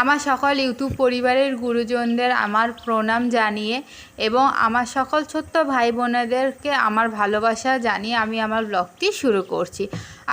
আমার সকল ইউটিউব পরিবারের গুরুজনদের আমার প্রণাম জানিয়ে এবং আমার সকল ছোট্ট ভাই বোনেদেরকে আমার ভালোবাসা জানিয়ে আমি আমার ব্লগটি শুরু করছি।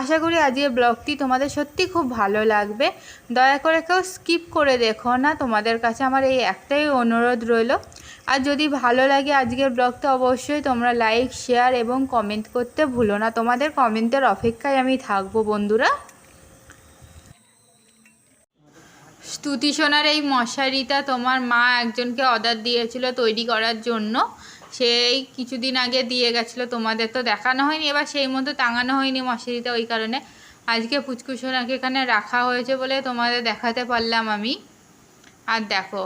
আশা করি আজকের ব্লগটি তোমাদের সত্যি খুব ভালো লাগবে। দয়া করে কেউ স্কিপ করে দেখো না, তোমাদের কাছে আমার এই একটাই অনুরোধ রইল। আর যদি ভালো লাগে আজকের ব্লগটা অবশ্যই তোমরা লাইক, শেয়ার এবং কমেন্ট করতে ভুলো না। তোমাদের কমেন্টের অপেক্ষায় আমি থাকব বন্ধুরা। স্তুতি সোনার এই মশারিটা তোমার মা একজনকে অর্ডার দিয়েছিল তৈরি করার জন্য। সেই কিছুদিন আগে দিয়ে গেছিল, তোমাদের তো দেখানো হয়নি, এবার সেই মতো টাঙানো হয়নি মশারিটা ওই কারণে। আজকে পুচকু সোনাকে এখানে রাখা হয়েছে বলে তোমাদের দেখাতে পারলাম আমি। আর দেখো,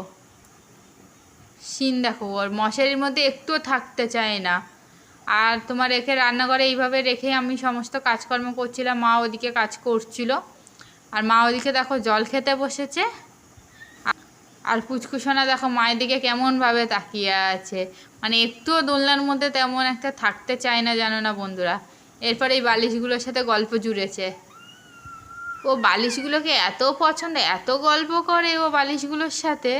সিন দেখো, ওর মশারির মধ্যে একটুও থাকতে চায় না। আর তোমার রেখে রান্নাঘরে এইভাবে রেখে আমি সমস্ত কাজকর্ম করছিলাম, মা ওদিকে কাজ করছিল। আর মা ওদিকে দেখো জল খেতে বসেছে। আর পুচকুসোনা দেখো মায়ের দিকে কেমনভাবে তাকিয়ে আছে। মানে একটুও দোলনার মধ্যে তেমন একটা থাকতে চায় না জানো না বন্ধুরা। এরপরে এই বালিশগুলোর সাথে গল্প জুড়েছে। ও বালিশগুলোকে এত পছন্দ, এত গল্প করে ও বালিশগুলোর সাথে।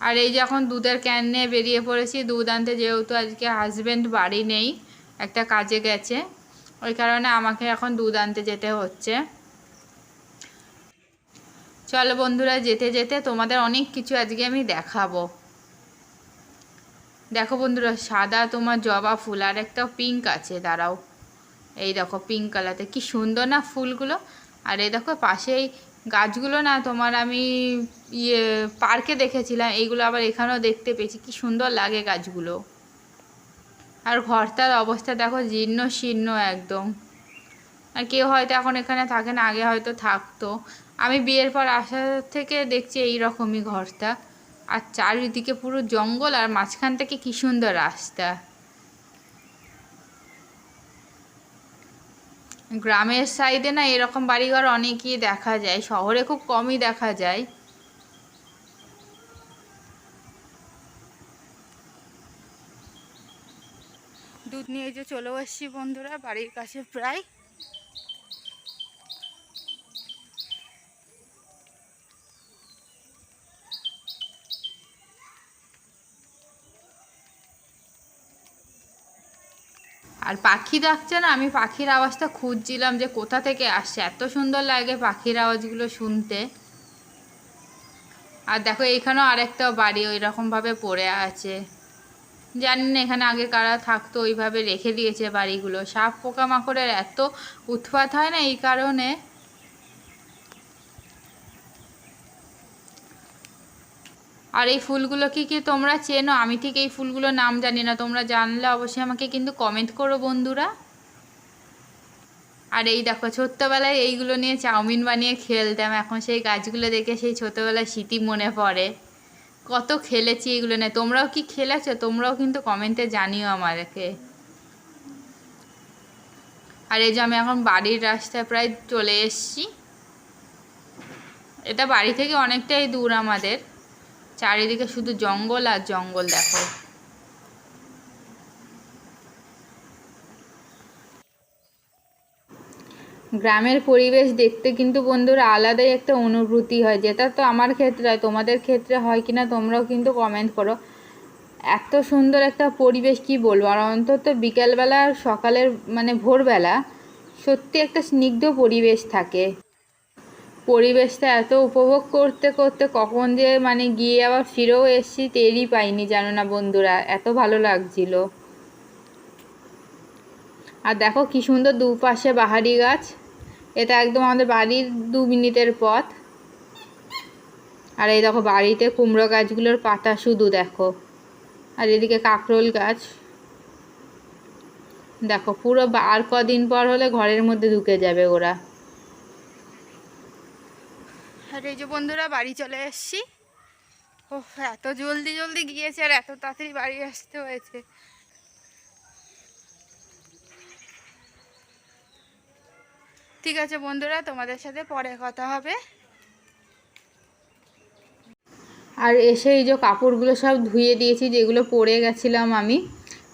আর এই যে এখন দুধের ক্যান নিয়ে বেরিয়ে পড়েছি, দুধ আনতে যেহেতু আজকে হাজব্যান্ড বাড়ি নেই, একটা কাজে গেছে। ওই কারণে আমাকে এখন দুধ আনতে যেতে হচ্ছে। চলো বন্ধুরা, যেতে যেতে তোমাদের অনেক কিছু আজকে আমি দেখাবো। দেখো বন্ধুরা, সাদা তোমার জবা ফুল আর একটা পিঙ্ক আছে, দাঁড়াও। এই দেখো পিঙ্ক কালারতে কি সুন্দর না ফুলগুলো। আর এই দেখো পাশেই গাছগুলো না তোমার আমি ইয়ে পার্কে দেখেছিলাম, এইগুলো আবার এখানেও দেখতে পেয়েছি, কি সুন্দর লাগে গাছগুলো। আর ঘরটার অবস্থা দেখো জীর্ণ শীর্ণ একদম। আর কেউ হয়তো এখন এখানে থাকে না, আগে হয়তো থাকতো। আমি বিয়ের পর আসা থেকে দেখছি এই রকমই ঘরটা। আর চারিদিকে পুরো জঙ্গল আর মাঝখান থেকে কি সুন্দর রাস্তা। গ্রামের সাইডে না এরকম বাড়িঘর অনেকই দেখা যায়, শহরে খুব কমই দেখা যায়। নিয়ে যে চলে আসছি বন্ধুরা, বাড়ির কাছে প্রায়। আর পাখি ডাকছে না, আমি পাখির আওয়াজটা খুঁজছিলাম যে কোথা থেকে আসছে। এত সুন্দর লাগে পাখির আওয়াজগুলো শুনতে। আর দেখো, এখানেও আরেকটা বাড়ি ওই রকমভাবে পড়ে আছে। জানি না এখানে আগে কারা থাকতো, ওইভাবে রেখে দিয়েছে বাড়িগুলো। সাপ পোকামাকড়ের এত উৎপাত হয় না এই কারণে। আর এই ফুলগুলো কি কি তোমরা চেনো? আমি ঠিক এই ফুলগুলোর নাম জানি না। তোমরা জানলে অবশ্যই আমাকে কিন্তু কমেন্ট করো বন্ধুরা। আর এই দেখো, ছোট্টবেলায় এইগুলো নিয়ে চাউমিন বানিয়ে খেলতাম। এখন সেই গাছগুলো দেখে সেই ছোটোবেলায় স্মৃতি মনে পড়ে। কত খেলেছি এগুলো নিয়ে। তোমরাও কি খেলেছো? তোমরাও কিন্তু কমেন্টে জানিও আমাদেরকে। আর এই যে আমি এখন বাড়ির রাস্তায় প্রায় চলে এসছি। এটা বাড়ি থেকে অনেকটাই দূর আমাদের। চারিদিকে শুধু জঙ্গল আর জঙ্গল দেখো। গ্রামের পরিবেশ দেখতে কিন্তু বন্ধুরা আলাদাই একটা অনুভূতি হয়। যেটা তো আমার ক্ষেত্রে হয়, তোমাদের ক্ষেত্রে হয় কি না তোমরাও কিন্তু কমেন্ট করো। এত সুন্দর একটা পরিবেশ কি বলব? আর অন্তত বিকেলবেলা, সকালের মানে ভোরবেলা সত্যি একটা স্নিগ্ধ পরিবেশ থাকে। পরিবেশটা এত উপভোগ করতে করতে কখন যে মানে গিয়ে আবার ফিরেও এসছি টেরই পাইনি জানো না বন্ধুরা, এত ভালো লাগছিল। আর দেখো কি সুন্দর দুপাশে বাহারি গাছ। এটা একদম আমাদের বাড়ির দু মিনিটের পথ। আর এই দেখো বাড়িতে কুমড়ো গাছগুলোর পাতা শুধু দেখো। আর এদিকে কাঁকরোল গাছ। দেখো পুরো আর কদিন পর হলে ঘরের মধ্যে ঢুকে যাবে ওরা। আর এই যে বন্ধুরা, বাড়ি চলে এসছি। ও এত জলদি জলদি গিয়েছে আর এত তাড়াতাড়ি বাড়ি আসতে হয়েছে। ঠিক আছে বন্ধুরা, তোমাদের সাথে পরে কথা হবে। আর এসে এই যে কাপড়গুলো সব ধুয়ে দিয়েছি, যেগুলো পরে গেছিলাম আমি।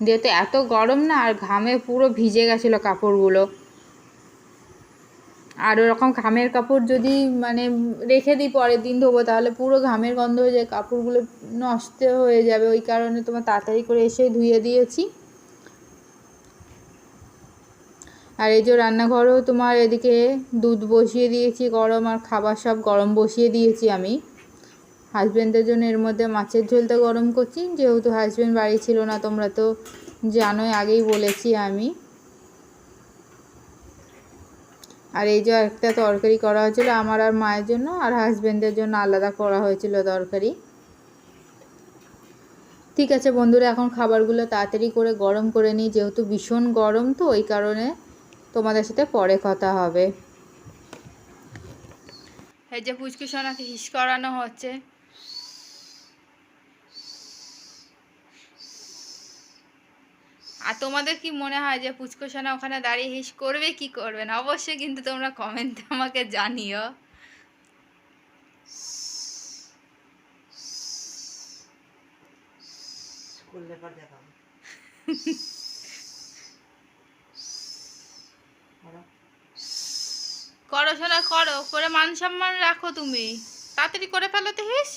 যেহেতু এত গরম না, আর ঘামে পুরো ভিজে গেছিল কাপড়গুলো। আর ওরকম ঘামের কাপড় যদি মানে রেখে দিই পরের দিন ধোবো, তাহলে পুরো ঘামের গন্ধ হয়ে যায়, কাপড়গুলো নষ্ট হয়ে যাবে। ওই কারণে তোমার তাড়াতাড়ি করে এসে ধুয়ে দিয়েছি। আর এই যে রান্নাঘরেও তোমার এদিকে দুধ বসিয়ে দিয়েছি, গরম আর খাবার সব গরম বসিয়ে দিয়েছি আমি। হাজব্যান্ডের জন্য এর মধ্যে মাছের ঝোলটা গরম করছি, যেহেতু হাজব্যান্ড বাড়ি ছিল না, তোমরা তো জানোই, আগেই বলেছি আমি। আর এই যে একটা তরকারি করা হয়েছিল আমার আর মায়ের জন্য, আর হাজব্যান্ডের জন্য আলাদা করা হয়েছিল তরকারি। ঠিক আছে বন্ধুরা, এখন খাবারগুলো তাড়াতাড়ি করে গরম করে নিই, যেহেতু ভীষণ গরম তো, ওই কারণে তোমাদের সাথে পরে কথা হবে। এই যে পুচকু সোনাকে হিস করানো হচ্ছে। আর তোমাদের কি মনে হয় যে পুচকু সোনা ওখানে দাঁড়িয়ে হিস করবে কি করবে না? অবশ্যই কিন্তু তোমরা কমেন্টে আমাকে জানিও। করলে পর দেখাবো। সোনা, করো। করে মান সম্মান রাখো তুমি। তাড়াতাড়ি করে ফেলো তো হিস।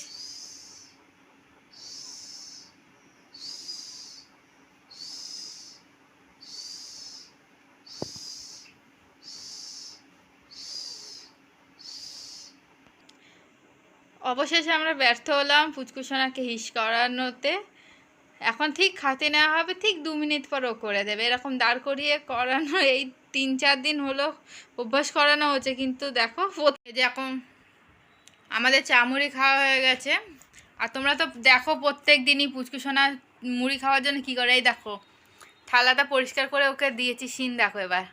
অবশেষে আমরা ব্যর্থ হলাম ফুচকুসোনাকে হিস করানোতে। এখন ঠিক খাতে নেওয়া হবে, ঠিক দু মিনিট পর ও করে দেবে। এরকম দাঁড় করিয়ে করানো এই তিন চার দিন হলো অভ্যাস করানো হচ্ছে, কিন্তু দেখো যে এখন আমাদের চা মুড়ি খাওয়া হয়ে গেছে, আর তোমরা তো দেখো প্রত্যেক দিনই পুচকুসোনা মুড়ি খাওয়ার জন্য কী করে? এই দেখো, থালাটা পরিষ্কার করে ওকে দিয়েছি সিন দেখো এবার।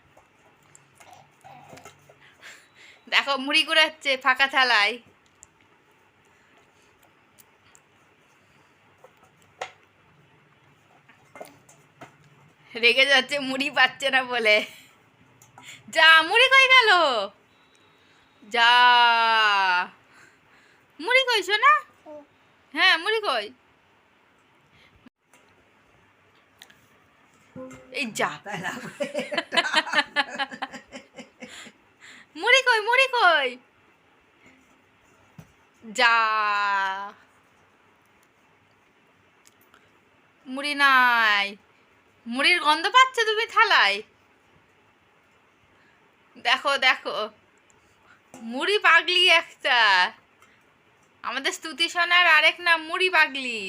দেখো মুড়ি কুড়াচ্ছে ফাঁকা থালায়। রেগে যাচ্ছে, মুড়ি পাচ্ছে না বলে। যা, মুড়ি কই গেল? যা। মুড়ি কইছো না হ্যাঁ মুড়ি কই? এই যা। মুড়ি কই মুড়ি কই? যা। মুড়ি নাই। মুড়ির গন্ধ পাচ্ছ তুমি থালায়। দেখো দেখো। মুড়ি পাগলি একটা। আমাদের স্তুতি সোনার আরেক নাম মুড়ি পাগলি।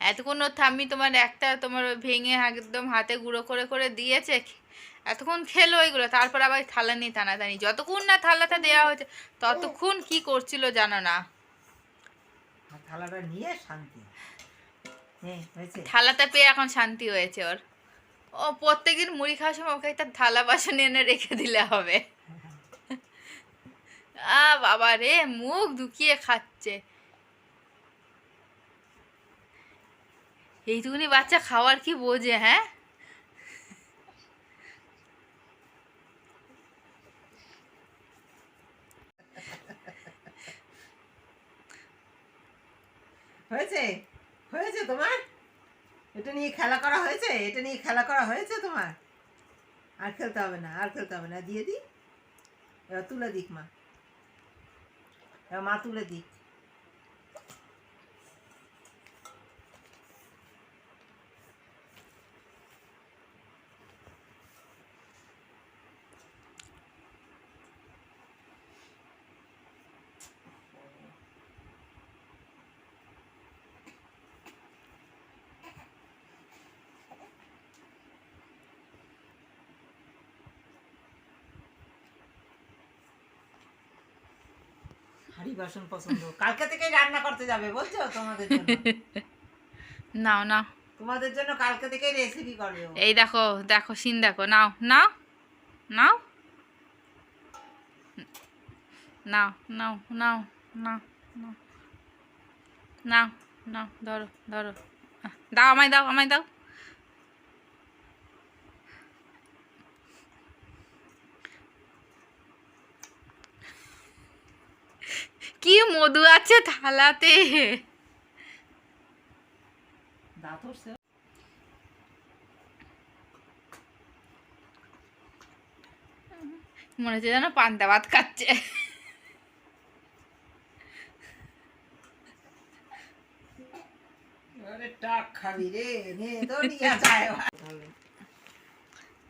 এতক্ষণ ওর থাম্মি তোমার একটা তোমার ভেঙে একদম হাতে গুঁড়ো করে করে দিয়েছে। এতক্ষণ খেলো ওইগুলো তারপর আবার থালা নিয়ে টানাটানি। যতক্ষণ না থালাটা দেওয়া হয়েছে, ততক্ষণ কি করছিল জানো না? থালাটা নিয়ে শান্তি। থালাটা পেয়ে এখন শান্তি হয়েছে ওর। ও প্রত্যেকদিন মুড়ি খাওয়ার সময় ওকে একটা থালা বাসন এনে রেখে দিলে হবে। আ বাবা রে মুখ ঢুকিয়ে খাচ্ছে। এইটুকুনি বাচ্চা খাওয়ার কি বোঝে হ্যাঁ? হয়েছে? হয়েছে তোমার? এটা নিয়ে খেলা করা হয়েছে? এটা নিয়ে খেলা করা হয়েছে তোমার? আর খেলতে হবে না, আর খেলতে হবে না। দিয়ে দিই। এবার তুলে দিক মা। এবার মা তুলে দিক। বাসন পছন্দ। কালকে থেকেই রান্না করতে যাবে বলছো তোমাদের জন্য? নাও নাও। তোমাদের জন্য কালকে থেকেই রেসিপি করবে এই দেখো দেখো সিন দেখো। নাও নাও নাও। নাও নাও নাও নাও নাও। নাও নাও ধরো ধরো। দাও আমায় দাও আমায় দাও। মধু আছে থালাতে। মনে হচ্ছে যেন পান্তা ভাত খাচ্ছে।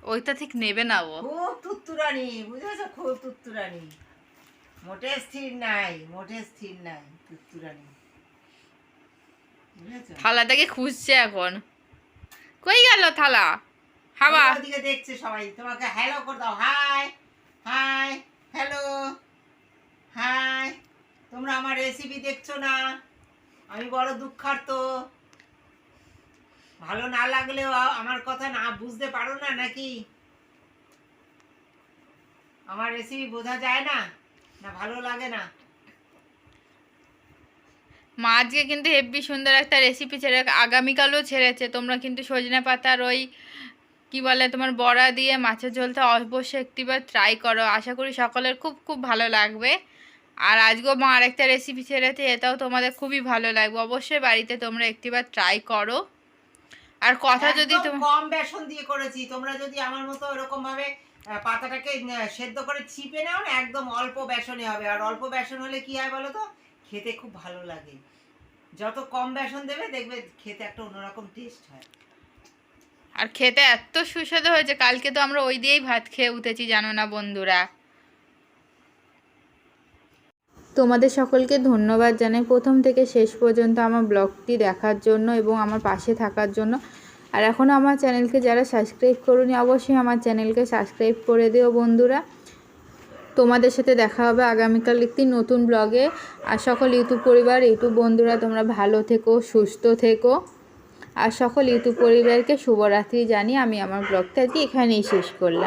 ওইটা ঠিক নেবে না ও। খুব তুত্তুরানি বুঝেছ? খুব তুত্তুরানি। মোটে স্থির নাই মোটে স্থির নাই তুত্তুরানি বুঝেছ? থালাটাকে খুঁজছে এখন। কই গেল থালা? হাওয়া ওদিকে দেখছে সবাই। তোমাকে হ্যালো করে দাও। হাই হাই হ্যালো হাই তোমরা আমার রেসিপি দেখছ না? আমি বড় দুঃখার্ত। ভালো না লাগলেও আমার কথা না বুঝতে পারো না নাকি? আমার রেসিপি বোঝা যায় না? না ভালো লাগে না। মা আজকে কিন্তু হেব্বি সুন্দর একটা রেসিপি ছেড়ে আগামীকালও ছেড়েছে। তোমরা কিন্তু সজনে পাতার ওই কি বলে তোমার বড়া দিয়ে মাছের ঝোলটা অবশ্যই একটিবার ট্রাই করো। আশা করি সকলের খুব খুব ভালো লাগবে। আর আজকেও মা আরেকটা রেসিপি ছেড়েছে এটাও তোমাদের খুবই ভালো লাগবে। অবশ্যই বাড়িতে তোমরা একটিবার ট্রাই করো। আর কথা যদি কম বেসন দিয়ে করেছি। তোমরা যদি আমার মতো এরকম ভাবে আহ, পাতাটাকে সেদ্ধ করে চিপে নাও না, একদম অল্প বেসনে হবে। আর অল্প বেসন হলে কি হয় বলো তো? খেতে খুব ভালো লাগে। যত কম বেসন দেবে, দেখবে খেতে একটা অন্যরকম টেস্ট হয়। আর খেতে এত সুস্বাদু হয়েছে, কালকে তো আমরা ওই দিয়েই ভাত খেয়ে উঠেছি, জানো না বন্ধুরা। তোমাদের সকলকে ধন্যবাদ জানাই। প্রথম থেকে শেষ পর্যন্ত আমার ব্লগটি দেখার জন্য এবং আমার পাশে থাকার জন্য। আর এখনও আমার চ্যানেলকে যারা সাবস্ক্রাইব করুনি, অবশ্যই আমার চ্যানেলকে সাবস্ক্রাইব করে দিও বন্ধুরা। তোমাদের সাথে দেখা হবে আগামীকাল একটি নতুন ব্লগে। আর সকল ইউটিউব পরিবার, ইউটিউব বন্ধুরা, তোমরা ভালো থেকো, সুস্থ থেকো। আর সকল ইউটিউব পরিবারকে শুভরাত্রি জানিয়ে আমি আমার ব্লগটা আজকে এখানেই শেষ করলাম।